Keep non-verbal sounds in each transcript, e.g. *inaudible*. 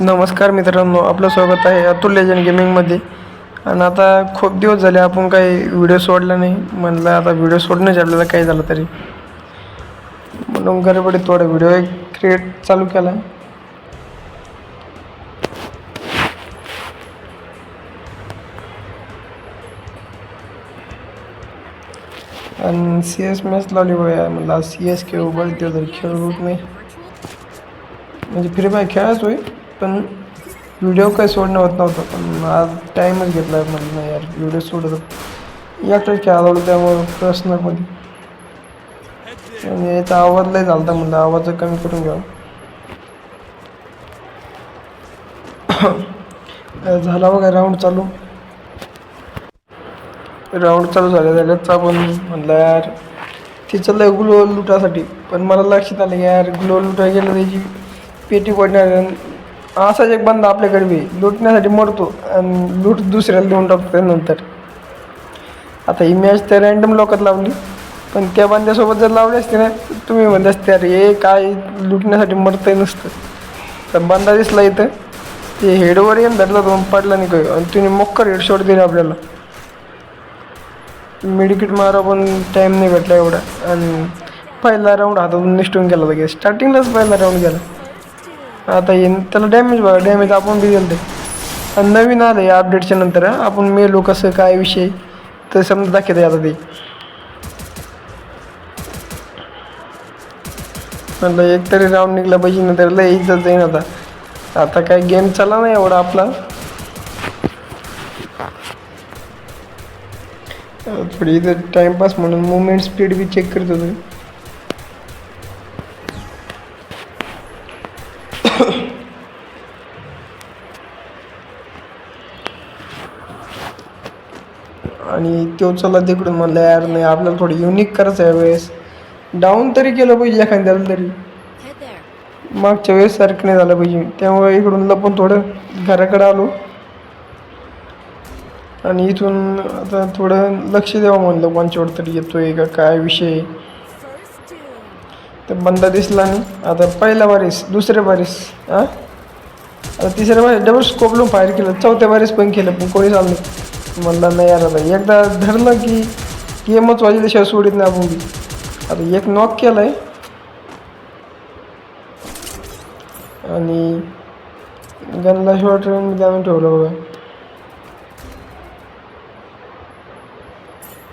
नमस्कार मित्रांनो आपलं स्वागत आहे अतुल लेजंड गेमिंगमध्ये आणि आता खूप दिवस झाले आपण काही व्हिडिओ सोडला नाही. म्हणलं आता व्हिडिओ सोडण्याचे आपल्याला काही झालं तरी. म्हणून गडबडीत थोडा व्हिडिओ एक क्रिएट चालू केला. आणि सी एस मॅच लावली बघा म्हणलं सी एस खेळू बरं ते तरी खेळ होत नाही. म्हणजे फ्री फायर खेळाच होय पण व्हिडिओ काही सोडणं होत नव्हतं. पण आज टाईमच घेतला म्हणलं नाही यार व्हिडिओ सोडत होतो. एकटाच खेळायला होतो त्यामुळं पर्सनलमध्ये आणि याचा आवाज लय झाला म्हणलं आवाज कमी करून घ्यावा *coughs* झाला बघा राऊंड चालू. राऊंड चालू झाल्या झाल्याच आपण म्हणलं यार तिचं चाललंय ग्लो लुटासाठी. पण मला लक्षात आलं की यार ग्लो लुटा गेलं त्याची पेटी पडणार आणि असाच एक बंदा आपल्याकडे बी. लुटण्यासाठी मरतो आणि लूट दुसऱ्याला देऊन टाकतो त्यानंतर. आता ही मॅच त्या रँडम लोकात लावली. पण त्या बंद्यासोबत जर लावली असते ना तुम्ही म्हणले असते अरे हे काय लुटण्यासाठी मरतंय नसतं. तर बंदा दिसला इथं. ते हेडवर येऊन धरला तो पडला नाही काही आणि तुम्ही मोक्कर हेड शॉट दिला आपल्याला. मेडिकेट मारा पण टाईम नाही भेटला एवढा. आणि पहिला राऊंड हातातून निष्ठून गेला लगेच. स्टार्टिंगलाच पहिला राऊंड गेला. आता येईन. त्याला डॅमेज बघा डॅमेज आपण बी दिलं ते नवीन आलं या अपडेटच्या नंतर आपण मेलो कसं काय विषय तर समजा दाखवते आता ते. म्हणलं एक तरी राऊंड निघला पाहिजे ना तर लय इज्जत जाईन आता. आता काय गेम चालला नाही एवढा आपला. थोडी इथं टाइमपास म्हणून मुवमेंट स्पीड बी चेक करत होतो. तो चला तिकडून म्हणलं यार नाही आपल्याला थोडं युनिक करायचं आहे वेळेस. डाऊन तरी केलं पाहिजे एखाद्याला तरी. मागच्या वेळेस सारखं नाही झालं पाहिजे. त्यामुळे इकडून लपून थोडं घराकडे आलो. आणि इथून आता थोडं लक्ष द्यावं म्हणलं कोणच्यावर तरी येतोय का? काय विषय तर बंदा दिसला नाही आता पहिल्या बारीस दुसऱ्या बारीस हां? आता तिसऱ्या बारीस डबल स्कोपलून फायर केलं. चौथ्या बारीस पण केलं पण कोणी चाललं नाही. म्हणलं नाही यार आता एकदा धरलं की गेमच वाजल्याशिवाय सोडित नाही आपण बी. आता एक नॉक केलं आहे आणि गनला शॉर्ट रेंज आणून ठेवलं बघा.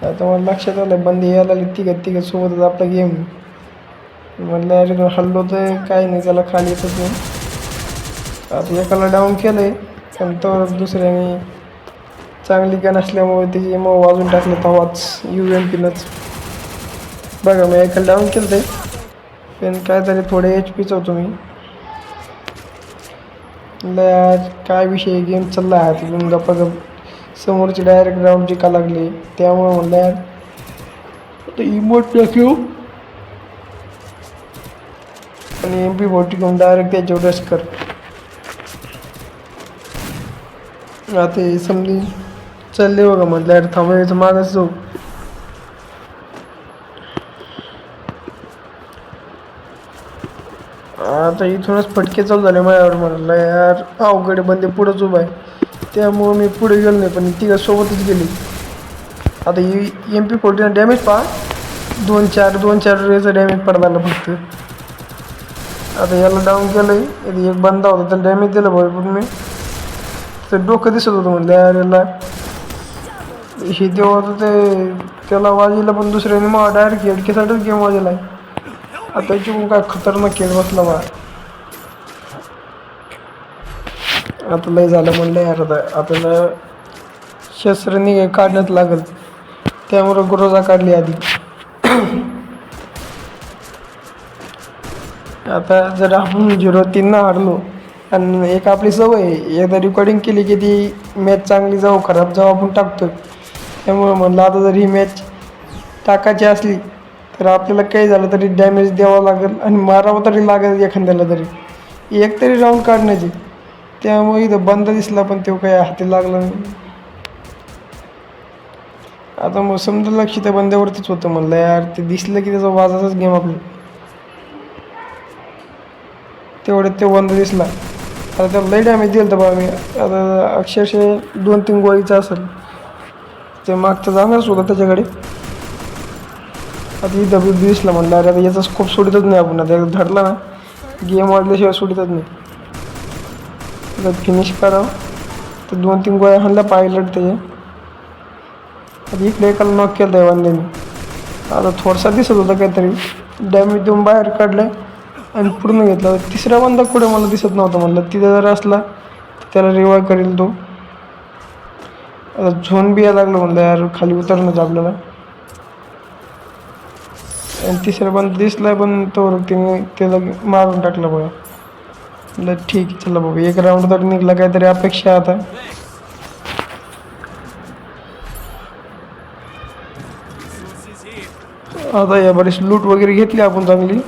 आता मला लक्षात आलं बंदी यायला लागली तिघ तिघत सोबतच आपला गेम म्हणलं अरे हल्लो तर काही नाही त्याला खाली येतच नाही. आता एकाला डाऊन केलं आहे पण तो दुसऱ्याने चांगली गण असल्यामुळे त्याची मग वाजून टाकलं तवाच यू एम पीनंच बघा मी एकाला डाऊन केलं ते पण काय तरी थोडे एच पीच होतो मी. म्हणलं काय विषय गेम चालला आहे. तिथून गप्पा गप समोरची डायरेक्ट राऊंड जिका लागली. त्यामुळे म्हणलं यार आता इमोट टाकू. आणि एम पी फोर्टी घेऊन डायरेक्ट त्याच्यावर रश कर. आता समजी चालले बघा म्हटलं यार थांबायचं मागच जाऊ. आता इथूनच फटके चालू झाले माझ्यावर म्हटलं यार अवघड बंदे पुढंच उभा आहे. त्यामुळं मी पुढे गेलो नाही पण तिघा सोबतच गेली. आता एम पी फोर्टीनं डॅमेज पहा. दोन चार दोन चार रेचा डॅमेज पडला फक्त. आता याला डाऊन केलं आहे एक बंदा होता त्याला डॅमेज दिलं भरपूर मी. तर डोकं दिसत होतं म्हणलं यार याला हे तेव्हा होतं ते त्याला वाजलं पण दुसऱ्याने मग डायरेक्ट हेडकेसाठीच गेम वाजला आहे आता चिकून काय खतरनाक खेळ बसला बा. आता लय झालं म्हणलं यार आता. आता शस्त्र निघ काढण्यात लागल. त्यामुळं गुरोजा काढली आधी. आता जर आपण झिरो तीननं हारलो. आणि एक आपली सवय आहे एकदा रेकॉर्डिंग केली की ती मॅच चांगली जाऊ खराब जाऊ आपण टाकतो त्यामुळं म्हणलं आता जर ही मॅच टाकायची असली तर आपल्याला काही झालं तरी डॅमेज द्यावं लागेल आणि मारावं तरी लागेल एखाद्याला तरी. एक तरी राऊंड काढण्याची. त्यामुळे इथं बंद दिसला पण तो काही हाती लागला नाही. आता मग समजा लक्ष त्या बंद्यावरतीच होतं म्हणलं यार ते दिसलं की त्याचा वाजाचाच गेम आपला. तेवढ्यात ते बंद दिसला. आता त्याला लई डॅमेज दिलं तर बा मी. आता अक्षरशः दोन तीन गोळीचं असेल. ते मागचं जाणारच होतं त्याच्याकडे. आता डब्ल्यू दबी दिसला म्हणलं अरे आता याचा स्कोप सुटतच नाही आपण आता धरला ना गेम वाढल्याशिवाय सुटतच नाही. आता फिनिश करावं. तर दोन तीन गोळ्या हाणल्या पायलट त्याच्या आता इकडे एकाला नॉक केलं आहे वांद्याने. आता थोडासा दिसत होता काहीतरी. डॅमेज देऊन बाहेर काढलं आणि पूर्ण घेतला. तिसरा बंदा कुठे मला दिसत नव्हता म्हणलं. तिथे जर असला तर त्याला रिवाय करेल तो. झोन बी यायला लागलं म्हणलं यार खाली उतरणंच आपल्याला. आणि तिसरा पण दिसला पण तो तिने त्याला मारून टाकला बघा. म्हटलं ठीक आहे चला बाबा एक राऊंड तरी निघला काहीतरी अपेक्षा आता. आता या बरीच लूट वगैरे घेतली आपण चांगली.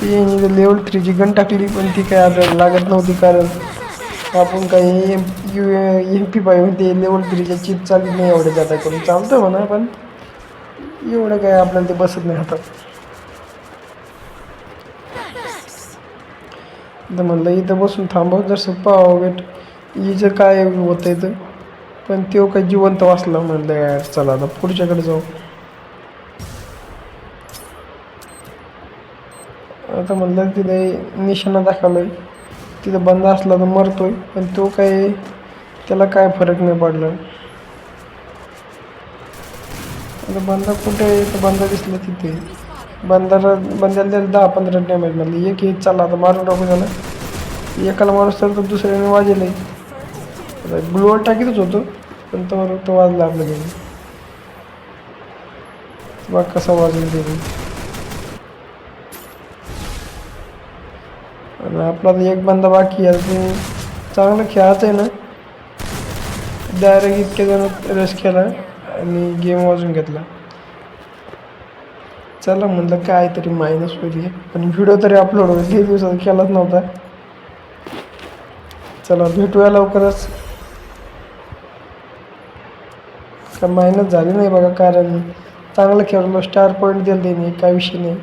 ती लेवल थ्रीची गण टाकली पण ती काय आपल्याला लागत नव्हती कारण आपण काही एम यू एम पी पाय होते लेवल थ्रीच्या चिप चालत नाही एवढं जाता करून. चालतं म्हणा पण एवढं काय आपल्याला ते बसत नाही हातात तर म्हणलं इथं बसून थांबव जसं पाहावं वेट हिचं काय होतं इथं? पण तो काही जिवंत वाचला म्हणलं यार चला आता पुढच्याकडे जाऊ. आता म्हणलं तिथे निशाणा दाखवलं आहे तिथं बंद असला तर मरतो आहे पण तो काय त्याला काय फरक नाही पडला. आता बंदा कुठे आहे? तर बंदा दिसला तिथे. बंदाला बंद्याला त्याला दहा पंधरा डॅमेज म्हणलं एक एक चालला आता मारून टाकू त्याला. एकाला माणूस तर दुसऱ्याने वाजेल आहे ग्लोअर टाकीतच होतो पण तो तो वाजला आपल्या घरी बघ कसा वाजला ते. आणि आपला तर एक बंदा बाकी आहे. तू चांगलं खेळायचं आहे ना. डायरेक्ट इतके जण रेस केला आणि गेम वाजून घेतला. चला म्हणलं काय तरी मायनस होईल पण व्हिडिओ तरी अपलोड होईल. हे दिवसात केलाच नव्हता. चला भेटूया लवकरच. का मायनस झाली नाही बघा कारण चांगलं खेळलो स्टार पॉईंट दिलं त्यांनी काय विषय नाही.